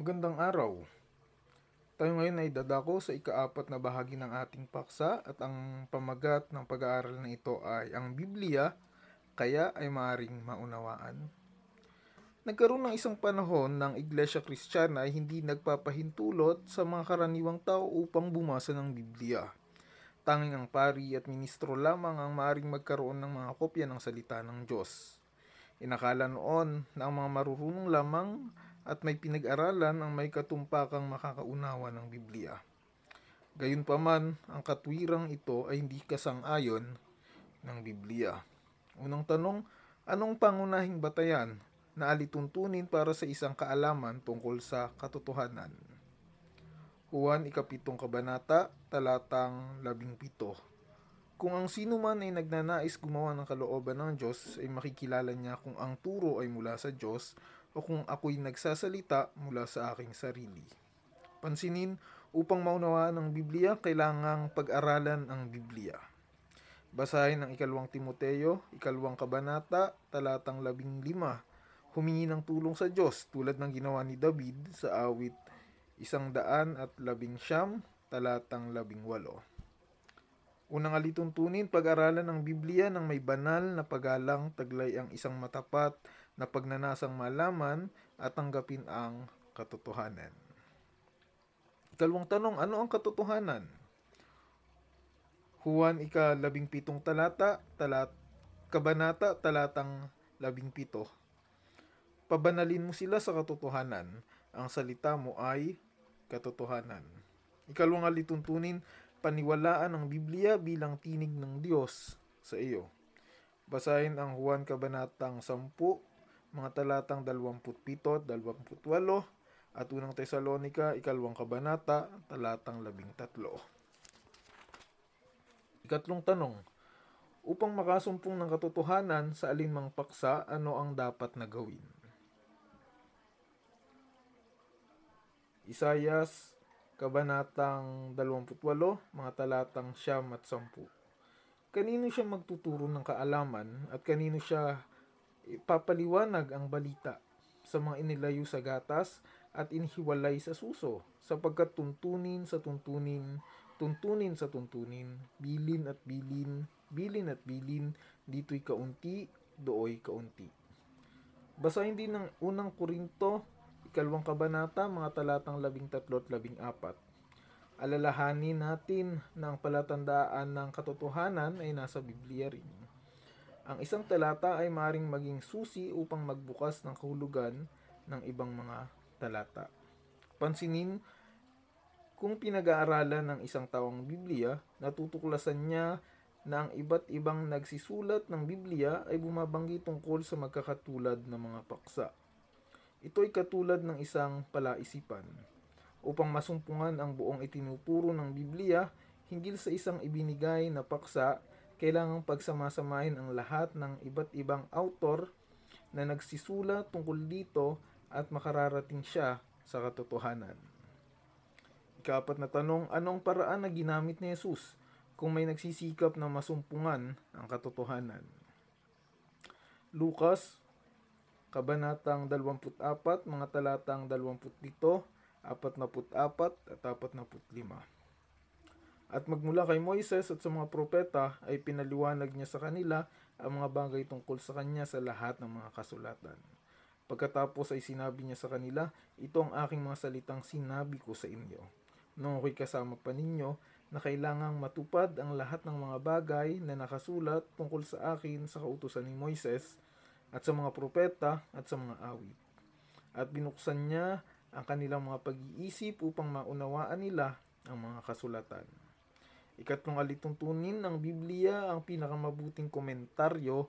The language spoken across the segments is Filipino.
Magandang araw. Tayo ngayon ay dadako sa ikaapat na bahagi ng ating paksa at ang pamagat ng pag-aaral na ito ay ang Biblia, kaya ay maaring maunawaan. Nagkaroon ng isang panahon ng Iglesia Kristiyana ay hindi nagpapahintulot sa mga karaniwang tao upang bumasa ng Biblia. Tanging ang pari at ministro lamang ang maaring magkaroon ng mga kopya ng salita ng Diyos. Inakala noon na ang mga marurunong lamang at may pinag-aralan ang may katumpakang makakaunawa ng Biblia. Gayunpaman, ang katwirang ito ay hindi kasang-ayon ng Biblia. Unang tanong, anong pangunahing batayan na alituntunin para sa isang kaalaman tungkol sa katotohanan? Juan ikapitong kabanata, talatang labing pito. Kung ang sino man ay nagnanais gumawa ng kalooban ng Diyos ay makikilala niya kung ang turo ay mula sa Diyos o kung ako'y nagsasalita mula sa aking sarili. Pansinin, upang maunawaan ang Biblia, kailangang pag-aralan ang Biblia. Basahin ang ikalawang Timoteo, ikalawang kabanata, talatang labing lima. Humingi ng tulong sa Diyos tulad ng ginawa ni David sa awit isang daan at labing siyam, talatang labing walo. Unang alituntunin, pag-aralan ng Biblia ng may banal na pagalang taglay ang isang matapat na pagnanasang malaman at tanggapin ang katotohanan. Ikalawang tanong, ano ang katotohanan? Juan ika labing pitong talata, talat, kabanata, talatang labing pito. Pabanalin mo sila sa katotohanan. Ang salita mo ay katotohanan. Ikalawang alituntunin, paniwalaan ang Biblia bilang tinig ng Diyos sa iyo. Basahin ang Juan Kabanatang 10, mga talatang 27 at 28, at unang Tesalonika, ikalawang kabanata, talatang 13. Ikatlong tanong, upang makasumpong ng katotohanan sa alinmang paksa, ano ang dapat na gawin? Isayas, kabanatang 28, mga talatang siyam at sampu. Kanino siya magtuturo ng kaalaman at kanino siya ipapaliwanag ang balita sa mga inilayo sa gatas at inihiwalay sa suso sapagkat tuntunin sa tuntunin, tuntunin sa tuntunin, bilin at bilin, bilin at bilin, dito'y kaunti, dooy kaunti. Basahin din ng unang Korinto, ikalawang kabanata, mga talatang labing tatlo at labing apat. Alalahanin natin na ang palatandaan ng katotohanan ay nasa Biblia rin. Ang isang talata ay maring maging susi upang magbukas ng kahulugan ng ibang mga talata. Pansinin, kung pinag-aaralan ng isang tawang Biblia, natutuklasan niya na ang iba't ibang nagsisulat ng Biblia ay bumabanggi tungkol sa magkakatulad na mga paksa. Ito ay katulad ng isang palaisipan. Upang masumpungan ang buong itinuturo ng Biblia, hinggil sa isang ibinigay na paksa, kailangang pagsamasamahin ang lahat ng iba't ibang autor na nagsisula tungkol dito at makararating siya sa katotohanan. Ikapat na tanong, anong paraan na ginamit ni Jesus kung may nagsisikap na masumpungan ang katotohanan? Lucas, Kabanatang 24, mga talatang 27, 44 at 45. At magmula kay Moises at sa mga propeta ay pinaliwanag niya sa kanila ang mga bagay tungkol sa kanya sa lahat ng mga kasulatan. Pagkatapos ay sinabi niya sa kanila, ito ang aking mga salitang sinabi ko sa inyo. Nung ako'y kasama pa ninyo, na kailangang matupad ang lahat ng mga bagay na nakasulat tungkol sa akin sa kautusan ni Moises at sa mga propeta at sa mga awit. At binuksan niya ang kanilang mga pag-iisip upang maunawaan nila ang mga kasulatan. Ikatlong alituntunin ng Biblia ang pinakamabuting komentaryo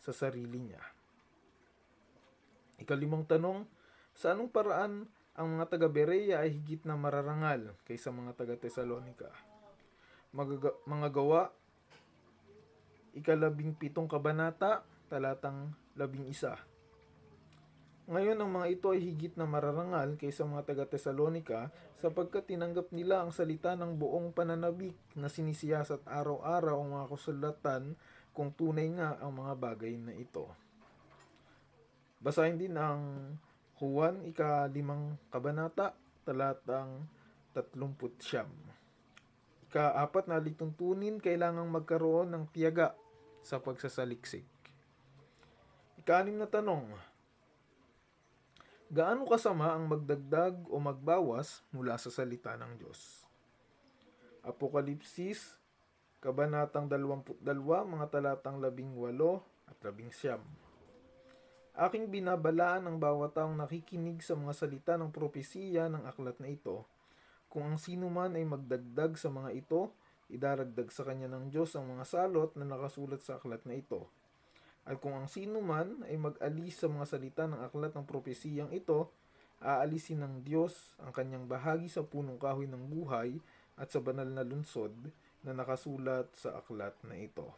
sa sarili niya. Ikalimang tanong, sa anong paraan ang mga taga-Berea ay higit na mararangal kaysa mga taga-Tesalonika? Magaga- mga gawa, ikalabing pitong kabanata, talatang labing isa. Ngayon ang mga ito ay higit na mararangal kaysa mga taga-Tesalonika sapagkat tinanggap nila ang salita ng buong pananabik na sinisiyasat araw-araw ang mga kasulatan kung tunay nga ang mga bagay na ito. Basahin din ang Juan, ika-limang kabanata, talatang 30 Ika-apat na lituntunin, kailangang magkaroon ng tiyaga sa pagsasaliksik. Ika-anim na tanong, Gaano kasama ang magdagdag o magbawas mula sa salita ng Diyos? Apokalipsis, Kabanatang 22, mga talatang 18 at 19. Aking binabalaan ang bawat taong nakikinig sa mga salita ng propesiya ng aklat na ito. Kung ang sino man ay magdagdag sa mga ito, idaragdag sa kanya ng Diyos ang mga salot na nakasulat sa aklat na ito. At kung ang sino man ay mag-alis sa mga salita ng aklat ng propesiyang ito, aalisin ng Diyos ang kanyang bahagi sa punong kahoy ng buhay at sa banal na lunsod na nakasulat sa aklat na ito.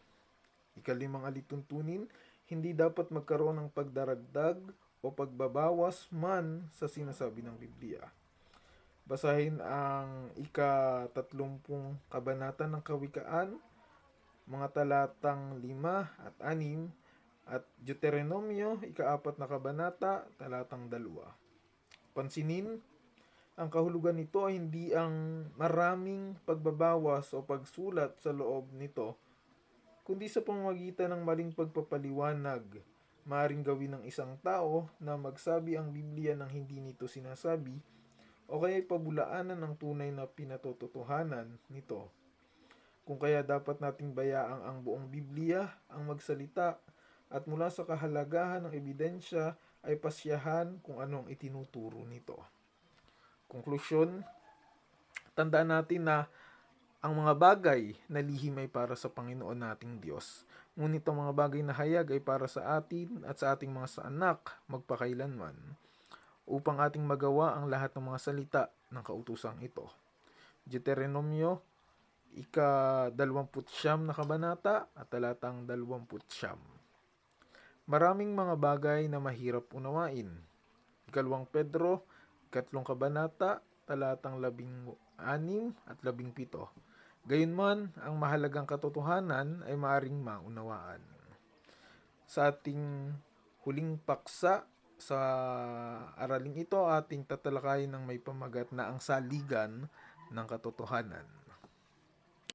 Ikalimang alituntunin, hindi dapat magkaroon ng pagdaragdag o pagbabawas man sa sinasabi ng Biblia. Basahin ang ika-tatlumpung kabanata ng Kawikaan, mga talatang 5 at 6, at Deuteronomio, ika-apat na kabanata, talatang 2. Pansinin, ang kahulugan nito ay hindi ang maraming pagbabawas o pagsulat sa loob nito, kundi sa pamamagitan ng maling pagpapaliwanag. Maaring gawin ng isang tao na magsabi ang Biblia ng hindi nito sinasabi o kaya pabulaanan ng tunay na pinatototohanan nito. Kung kaya dapat nating bayaang ang buong Biblia ang magsalita at mula sa kahalagahan ng ebidensya ay pasyahan kung ano ang itinuturo nito. Konklusyon, tandaan natin na ang mga bagay na lihim ay para sa Panginoon nating Diyos. Ngunit ang mga bagay na hayag ay para sa atin at sa ating mga anak magpakailanman upang ating magawa ang lahat ng mga salita ng kautusang ito. Deuteronomio, ika-29 na kabanata at talatang 20 Maraming mga bagay na mahirap unawain. Ikalawang Pedro, ikatlong kabanata, talatang labing anim at labing pito. Gayunman, ang mahalagang katotohanan ay maaring maunawaan. Sa ating huling paksa sa araling ito, ating tatalakayin ng may pamagat na ang saligan ng katotohanan.